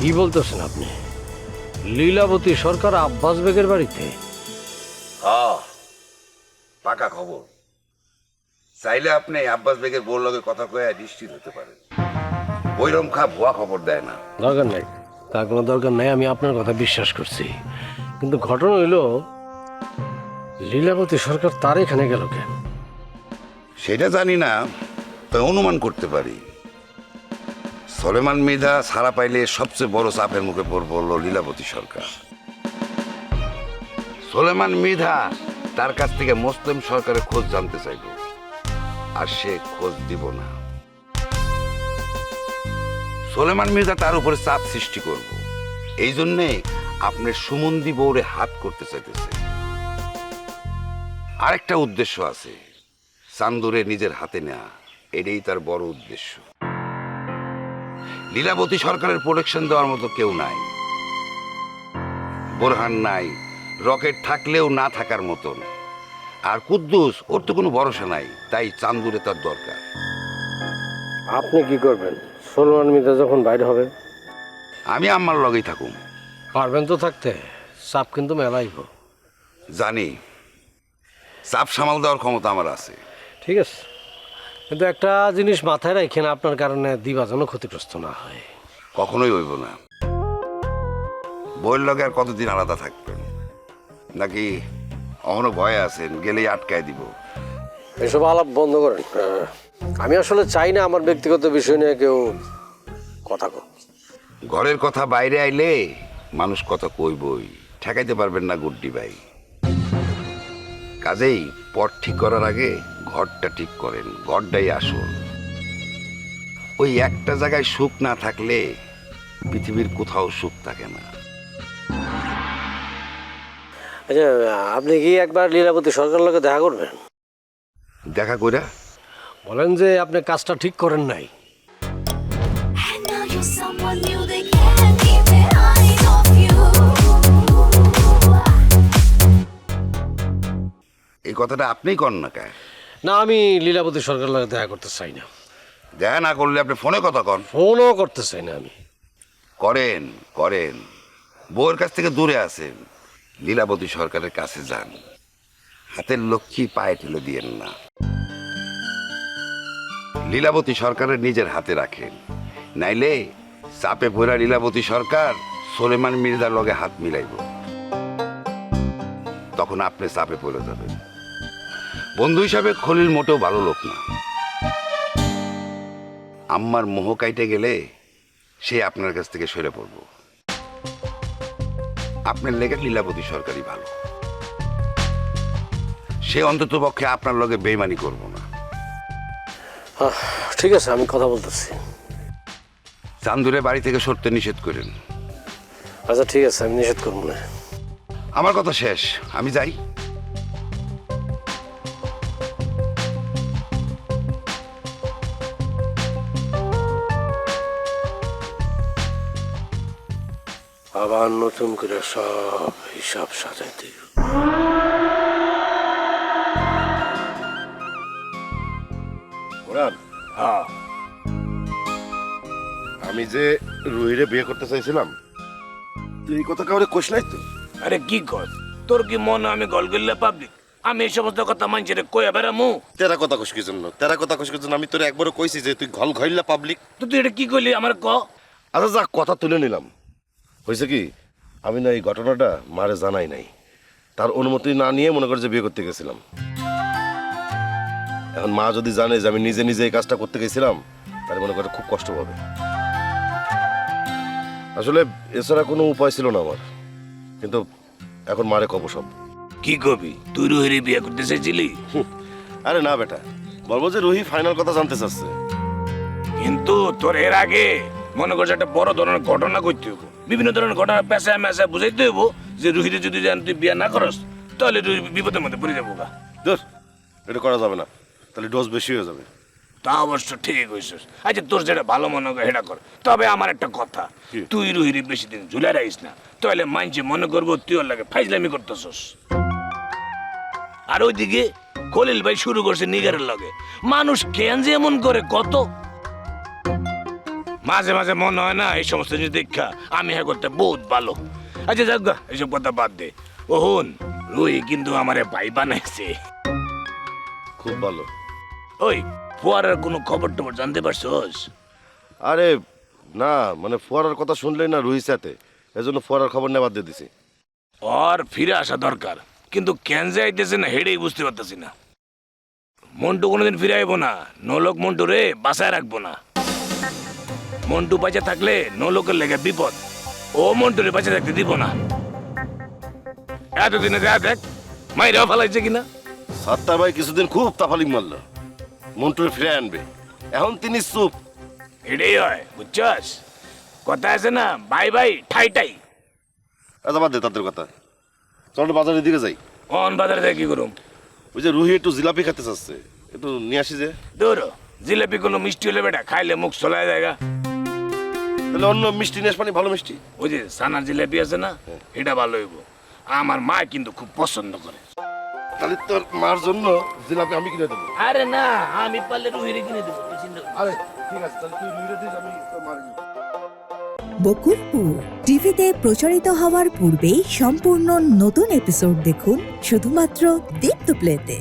কি বলতেছেন আপনি? লীলাবতী সরকার আব্বাস বেগের বাড়িতে? হ্যাঁ পাকা খবর। চাইলে আপনি আব্বাস বেগের বোর লগে কথা কয়ে নিশ্চিত হতে পারেন। বৈরম খা ভুয়া খবর দেয় না। দরকার নাই। তার কোনো দরকার নাই আমি আপনার কথা বিশ্বাস করছি। কিন্তু ঘটনা হইল লীলাবতী সরকার তার এখানে গেল কেন? সেটা জানি না তো অনুমান করতে পারি। সলেমান মৃধা সারা পাইলে সবচেয়ে বড় চাপের মুখে পড়ব হলো লীলাবতী সরকার। সলেমান মৃধা তার কাছ থেকে মুসলিম সরকারের খোঁজ জানতে চাইব। আর সে খোঁজ দিব না। সোলেমান মির্জা তার উপরে চাপ সৃষ্টি করব। এই জন্যে আপনার সুমন্দি বৌরে হাত করতে চাইতেছে। আরেকটা উদ্দেশ্য আছে। চান্দুরে নিজের হাতে নেওয়া এটাই তার বড় উদ্দেশ্য। লীলাবতী সরকারের প্রোটেকশন দেওয়ার মতো কেউ নাই। বোরহান নাই রকেট থাকলেও না থাকার মতন। আর কুদ্দুস ওর তো কোনো ভরসা নাই তাই চান্দুরে তার দরকার। আপনি কি করবেন? সলমান মির্জা যখন বাইরে হবে? আমি আমার লগেই থাকুম। পারবেন তো থাকতে চাপ কিন্তু মেলাইব জানি চাপ সামাল দেওয়ার ক্ষমতা আমার আছে। ঠিক আছে। কিন্তু একটা জিনিস মাথায় রাখেন আপনার কারণে দিবা যেন ক্ষতিগ্রস্ত না হয়। কখনোই হইব না। বইয়ের লগে আর কতদিন আলাদা থাকবেন? নাকি অহনো ভয়ে আছেন গেলেই আটকায় দিব? এসব আলাপ বন্ধ করেন। আমি আসলে চাই না আমার ব্যক্তিগত বিষয় নিয়ে কেউ কথা কো। ঘরের কথা বাইরে আইলে মানুষ কথা কইবই। ঠেকাইতে পারবেন না গুড্ডি ভাই। কাজেই পথ ঠিক করার আগে ঘরটা ঠিক করেন ঘরটাই আসল। ওই একটা জায়গায় সুখ না থাকলে পৃথিবীর কোথাও সুখ থাকে না। আচ্ছা আপনি কি একবার লীলাবতী সরকার লোকে দেখা করবেন? দেখা কইরা? বলেন যে আপনি কাজটা ঠিক করেন নাই. এই কথাটা আপনিই কর না কায় না আমি লীলাবতী সরকার লোকে দেখা করতে চাই না। দেখা না করলে আপনি ফোনে কথা কন। ফোনও করতে চাই না আমি। করেন করেন। বউয়ের কাছ থেকে দূরে আছেন। লীলাবতী সরকারের কাছে যান। হাতের লক্ষ্মী পায়ে ঠেলে দিয়েন না। লীলাবতী সরকারের নিজের হাতে রাখেন। নাইলে চাপে পড়া লীলাবতী সরকার সোলেমান মির্জার লগে হাত মিলাইব। তখন আপনি চাপে পড়ে যাবেন। বন্ধু হিসাবে খলিল মোটেও ভালো লোক না। আম্মার মোহ কাইটে গেলে সে আপনার কাছ থেকে সরে পড়ব। আপনার লেগে লীলাবতী সরকারই ভালো। সে অন্তত পক্ষে আপনার লগে বেইমানি করব না। ঠিক আছে আমি কথা বলতেছি। চান্দুরে বাড়ি থেকে সরতে নিষেধ করেন। আচ্ছা ঠিক আছে আমি নিষেধ করব না। আমার কথা শেষ আমি যাই। আবার নতুন করে সব হিসাব সাজাইতে। হ্যাঁ। আমি যে রুহিরে বিয়ে করতে চাইছিলাম তুই এই কথা কাউরে কোশ নাই তো? আরে কি কর তোর কি মনে আমি গলগল্লা পাবলিক আমি এই সমস্ত কথা মানছি রে কয়ে বেড়ামু তেরা কথা কোশ কি জন্য? তেরা কথা কোশ কি জন্য? আমি তোরে একবারও কইছি যে তুই ঘল ঘইল্লা পাবলিক তো তুই এটা কি করলি আমার ক? আচ্ছা যা কথা তুলে নিলাম। হয়েছে কি? আমি না এই ঘটনাটা মারে জানাই নাই। তার অনুমতি না নিয়ে মনে করে যে বিয়ে করতে গেছিলাম। এখন মা যদি জানে যে আমি নিজে নিজে এই কাজটা করতে গেছিলাম তাহলে মনে করে খুব কষ্ট পাবে। আসলে এছাড়া কোনো উপায় ছিল না আমার। কিন্তু এখন মারে কব সব। কি কবি? তুই রুহেরি বিয়ে করতে চাইছিলি? আরে না বেটা বলব যে রোহি ফাইনাল কথা জানতে চাচ্ছে। কিন্তু তোর এর আগে মনে করছে একটা বড় ধরনের ঘটনা করতে হব বিভিন্ন ধরনের ঘটনা পেশায় মেশায় বুঝাইতে হব যে রুহিরে যদি জান তুই বিয়ে না করস তাহলে রুহি বিপদের মধ্যে পড়ে যাব গা। দূর এটা করা যাবে না। তাহলে ডোজ বেশি হয়ে যাবে। তা অবশ্য ঠিক হয়েছিস আচ্ছা তোর যেটা ভালো মনে করে সেটা কর। তবে আমার একটা কথা তুই রুহিরি বেশি দিন ঝুলে রাখিস না। তাহলে মানছি মনে করব তুই ওর লাগে ফাইজলামি করতেছস। আর ওইদিকে খলিল ভাই শুরু করছে নিগারের লগে। মানুষ কেন যে এমন করে কত মাঝে মাঝে মনে হয় না এই সমস্ত জিনিস দেখা আমি হ্যাঁ করতে বহুত ভালো। আচ্ছা যাক গা, এইসব কথা বাদ দে। ও হুন রুই কিন্তু আমারে ভাই বানাইছে। খুব ভালো। ওই ফুয়ারের কোনো খবর টবর জানতে পারছোস? আরে না মানে ফোয়ারার কথা শুনলেই না রুহি সাথে এজন্য ফোয়ারার খবর নেবার দিয়ে দিছি। ওর ফিরে আসা দরকার। কিন্তু কেন যে আইতেছে না হেডেই বুঝতে পারতেছি না। মন্টু কোনোদিন ফিরে আইবো না। নোলক মন্টু রে বাসায় রাখব না। মন্টু বাঁচে থাকলে নোলকের লেগে বিপদ। ও মন্টু রে বাঁচে থাকতে দিব না। এতদিনে দেখ দেখ মাইরাও ফেলাইছে কিনা। সাত্তার ভাই কিছুদিন খুব তাফালিং মারল। মন্টুরে ফিরে আনবে। এখন তিনি চুপ। এটাই হয় বুঝছস? কথা আছে না বাই বাই ঠাই ঠাই। এত বাদ দে তাদের কথা। চল বাজারের দিকে যাই। অন বাজারে থেকে কি করুম? ওই যে রুহি একটু জিলাপি খেতে চাচ্ছে। একটু নিয়ে আসি যে। দূর জিলেপি কোনো মিষ্টি হলে বেটা খাইলে মুখ চলায় জায়গা। তাহলে অন্য মিষ্টি নিয়ে আসবানি ভালো মিষ্টি? ওই যে সানার জিলেপি আছে না এটা ভালো হইব। আমার মা কিন্তু খুব পছন্দ করে। তাহলে তোর মার জন্য জিলাপি আমি কিনে দেবো। আরে না আমি পারলে রুহিরে কিনে দেবো। আরে ঠিক আছে তাহলে তুই রুহিরে দিস আমি তোর মার বকুলপুর টিভিতে প্রচারিত হওয়ার পূর্বেই সম্পূর্ণ নতুন এপিসোড দেখুন শুধুমাত্র দীপ্ত প্লেতে।